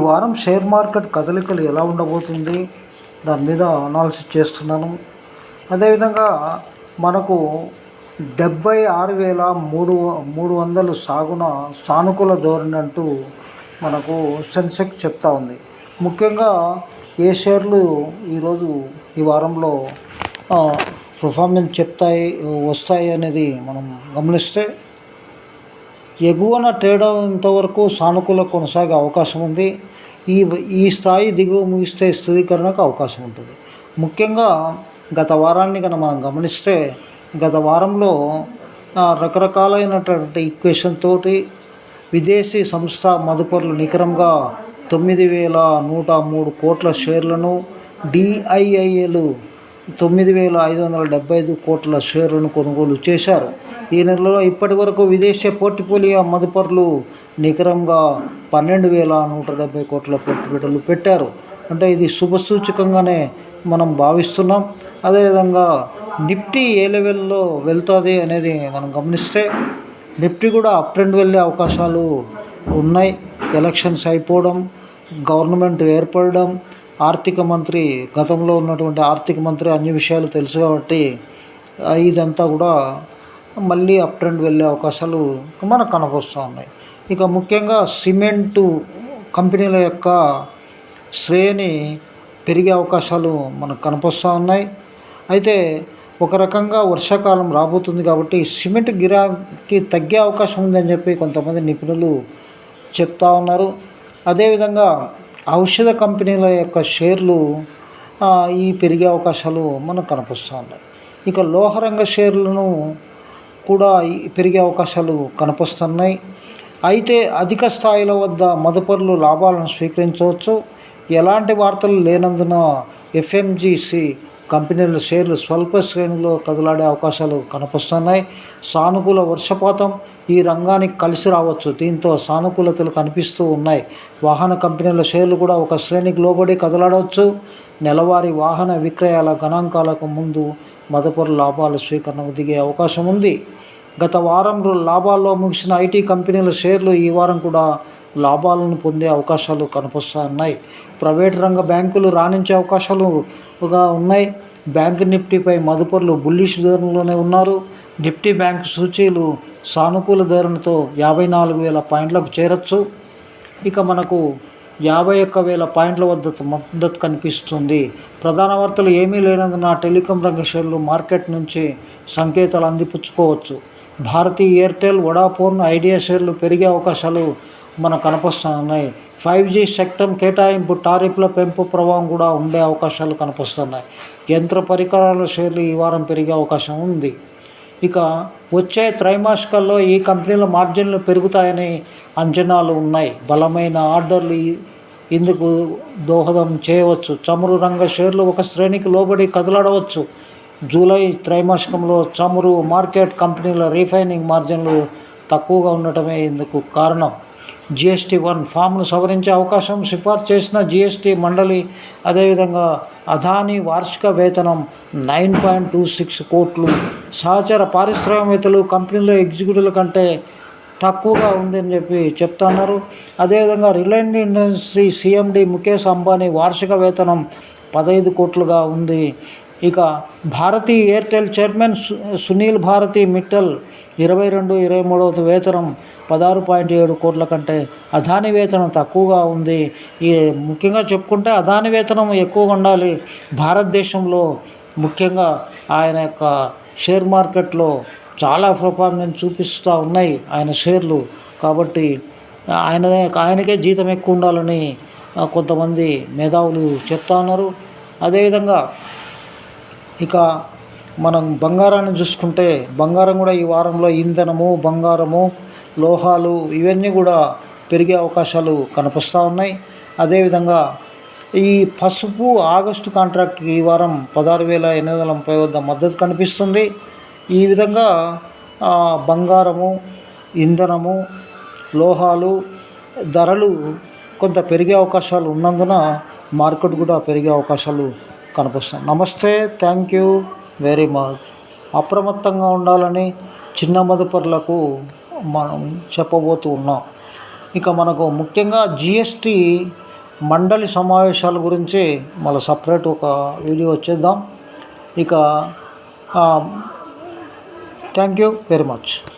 ఈ వారం share market కదలికలు ఎలా ఉండబోతుంది? దాని మీద అనాలిసిస్ చేస్తున్నాను. అదేవిధంగా మనకు డెబ్బై ఆరు వేల మూడు మూడు వందలు సాగున సానుకూల ధోరణి అంటూ మనకు సెన్సెక్ చెప్తా ఉంది. ముఖ్యంగా ఏ షేర్లు ఈరోజు ఈ వారంలో పర్ఫార్మెన్స్ చెప్తాయి వస్తాయి అనేది మనం గమనిస్తే ఎగువన తేడా ఇంతవరకు సానుకూల కొనసాగే అవకాశం ఉంది. ఈ ఈ స్థాయి దిగువ ముగిస్తే స్థిరీకరణకు అవకాశం ఉంటుంది. ముఖ్యంగా గత వారాన్ని కనుక మనం గమనిస్తే గత వారంలో రకరకాలైనటువంటి ఈక్వేషన్ తోటి విదేశీ సంస్థ మదుపరులు నికరంగా తొమ్మిది వేల నూట మూడు కోట్ల షేర్లను డిఐఐఏలు తొమ్మిది వేల ఐదు వందల డెబ్బై ఐదు కోట్ల షేర్లను కొనుగోలు చేశారు. ఈ నెలలో ఇప్పటి వరకు విదేశీ పోర్టిఫోలియో మదుపరులు నికరంగా పన్నెండు వేల నూట డెబ్బై కోట్ల పెట్టుబడులు పెట్టారు. అంటే ఇది శుభసూచకంగానే మనం భావిస్తున్నాం. అదేవిధంగా నిఫ్టీ ఏ లెవెల్లో వెళ్తుంది అనేది మనం గమనిస్తే నిఫ్టీ కూడా అప్ ట్రెండ్ వెళ్ళే అవకాశాలు ఉన్నాయి. ఎలక్షన్స్ అయిపోవడం గవర్నమెంట్ ఏర్పడడం ఆర్థిక మంత్రి గతంలో ఉన్నటువంటి ఆర్థిక మంత్రి అన్ని విషయాలు తెలుసు కాబట్టి ఇదంతా కూడా మళ్ళీ అప్ ట్రెండ్ వెళ్ళే అవకాశాలు మనకు కనపస్తూ ఉన్నాయి. ఇక ముఖ్యంగా సిమెంటు కంపెనీల యొక్క శ్రేణి పెరిగే అవకాశాలు మనకు కనిపిస్తూ ఉన్నాయి. అయితే ఒక రకంగా వర్షాకాలం రాబోతుంది కాబట్టి సిమెంట్ గిరాకీ తగ్గే అవకాశం ఉందని చెప్పి కొంతమంది నిపుణులు చెప్తా ఉన్నారు. అదేవిధంగా ఔషధ కంపెనీల యొక్క షేర్లు ఈ పెరిగే అవకాశాలు మనకు కనిపిస్తూ ఉన్నాయి. ఇక లోహరంగ షేర్లను కూడా పెరిగే అవకాశాలు కనిపిస్తున్నాయి. అయితే అధిక స్థాయిల వద్ద మదుపరులు లాభాలను స్వీకరించవచ్చు. ఎలాంటి వార్తలు లేనందున ఎఫ్ఎంజీసీ కంపెనీల షేర్లు స్వల్ప శ్రేణిలో కదలాడే అవకాశాలు కనిపిస్తున్నాయి. సానుకూల వర్షపాతం ఈ రంగానికి కలిసి రావచ్చు. దీంతో సానుకూలతలు కనిపిస్తూ ఉన్నాయి. వాహన కంపెనీల షేర్లు కూడా ఒక శ్రేణికి లోబడి కదలాడవచ్చు. నెలవారీ వాహన విక్రయాల గణాంకాలకు ముందు మదుపరు లాభాల స్వీకరణకు దిగే అవకాశం ఉంది. గత వారం లాభాల్లో ముగిసిన ఐటీ కంపెనీల షేర్లు ఈ వారం కూడా లాభాలను పొందే అవకాశాలు కనిపిస్తూ ఉన్నాయి. ప్రైవేట్ రంగ బ్యాంకులు రాణించే అవకాశాలుగా ఉన్నాయి. బ్యాంక్ నిఫ్టీపై మదుపర్లు బుల్లిష్ ధోరణిలోనే ఉన్నారు. నిఫ్టీ బ్యాంక్ సూచీలు సానుకూల ధోరణితో యాభై నాలుగు వేల పాయింట్లకు చేరొచ్చు. ఇక మనకు యాభై ఒక్క వేల పాయింట్ల వద్ద మద్దతు కనిపిస్తుంది. ప్రధాన వార్తలు ఏమీ లేనందున టెలికాం రంగ షేర్లు మార్కెట్ నుంచి సంకేతాలు అందిపుచ్చుకోవచ్చు. భారతీ ఎయిర్టెల్ వడాఫోన్ ఐడియా షేర్లు పెరిగే అవకాశాలు మనకు కనిపిస్తున్నాయి. ఫైవ్ జీ సెక్టమ్ కేటాయింపు టారిఫ్ల పెంపు ప్రభావం కూడా ఉండే అవకాశాలు కనిపిస్తున్నాయి. యంత్ర పరికరాల షేర్లు ఈ వారం పెరిగే అవకాశం ఉంది. ఇక వచ్చే త్రైమాసికల్లో ఈ కంపెనీల మార్జిన్లు పెరుగుతాయని అంచనాలు ఉన్నాయి. బలమైన ఆర్డర్లు ఇందుకు దోహదం చేయవచ్చు. చమురు రంగ షేర్లు ఒక శ్రేణికి లోబడి కదలాడవచ్చు. జూలై త్రైమాసికంలో చమురు మార్కెట్ కంపెనీల రీఫైనింగ్ మార్జిన్లు తక్కువగా ఉండటమే ఇందుకు కారణం. జిఎస్టీ వన్ ఫామ్ను సవరించే అవకాశం సిఫార్సు చేసిన జిఎస్టీ మండలి అదేవిధంగా అదానీ వార్షిక వేతనం నైన్ పాయింట్ టూ సిక్స్ కోట్లు. సహచర పారిశ్రామికవేత్తలు కంపెనీలో ఎగ్జిక్యూటివ్ల కంటే తక్కువగా ఉందని చెప్పి చెప్తున్నారు. అదేవిధంగా Reliance industry CMD Mukesh Ambani వార్షిక వేతనం పదహైదు కోట్లుగా ఉంది. ఇక భారతీ ఎయిర్టెల్ చైర్మన్ సు- సునీల్ భారతి మిట్టల్ ఇరవై రెండు ఇరవై మూడవ వేతనం పదహారు పాయింట్ ఏడు కోట్ల కంటే అదాని వేతనం తక్కువగా ఉంది. ఈ ముఖ్యంగా చెప్పుకుంటే అదాని వేతనం ఎక్కువగా ఉండాలి. భారతదేశంలో ముఖ్యంగా ఆయన యొక్క షేర్ మార్కెట్లో చాలా పర్ఫార్మెన్స్ చూపిస్తూ ఉన్నాయి ఆయన షేర్లు. కాబట్టి ఆయన ఆయనకే జీతం ఎక్కువ ఉండాలని కొంతమంది మేధావులు చెప్తా ఉన్నారు. అదేవిధంగా ఇక మనం బంగారాన్ని చూసుకుంటే బంగారం కూడా ఈ వారంలో ఇంధనము బంగారము లోహాలు ఇవన్నీ కూడా పెరిగే అవకాశాలు కనిపిస్తూ ఉన్నాయి. అదేవిధంగా ఈ పసుపు ఆగస్టు కాంట్రాక్ట్ ఈ వారం పదహారు వేల ఎనిమిది వందల ముప్పై వద్ద మద్దతు కనిపిస్తుంది. ఈ విధంగా బంగారము ఇంధనము లోహాలు ధరలు కొంత పెరిగే అవకాశాలు ఉన్నందున మార్కెట్ కూడా పెరిగే అవకాశాలు కనిపిస్తుంది. నమస్తే థ్యాంక్ యూ వెరీ మచ్ అప్రమత్తంగా ఉండాలని చిన్న మదుపరులకు మనం చెప్పబోతూ ఉన్నాం. ఇక మనకు ముఖ్యంగా జిఎస్టీ మండలి సమావేశాల గురించి మళ్ళీ సపరేట్ ఒక వీడియో వచ్చేద్దాం ఇక థ్యాంక్ యూ వెరీ మచ్